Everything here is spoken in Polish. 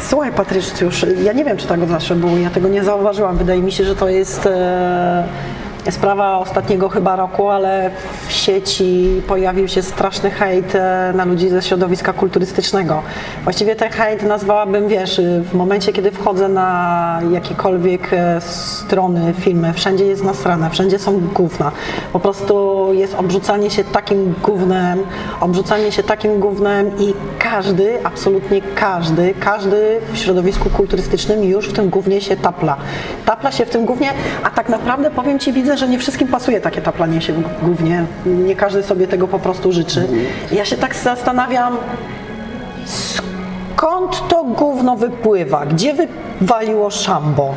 Słuchaj Patrycjusz, ja nie wiem czy tak zawsze było, ja tego nie zauważyłam. Wydaje mi się, że to jest e, sprawa ostatniego chyba roku, ale w sieci pojawił się straszny hejt e, na ludzi ze środowiska kulturystycznego. Właściwie ten hejt nazwałabym, wiesz, w momencie kiedy wchodzę na jakiekolwiek e, strony, filmy, wszędzie jest nasrane, wszędzie są gówna. Po prostu jest obrzucanie się takim gównem, obrzucanie się takim gównem i każdy, absolutnie każdy, każdy w środowisku kulturystycznym już w tym gównie się tapla. Tapla się w tym gównie, a tak naprawdę powiem Ci, widzę, że nie wszystkim pasuje takie taplanie się w gównie. Nie każdy sobie tego po prostu życzy. Ja się tak zastanawiam, skąd to gówno wypływa? Gdzie wywaliło szambo?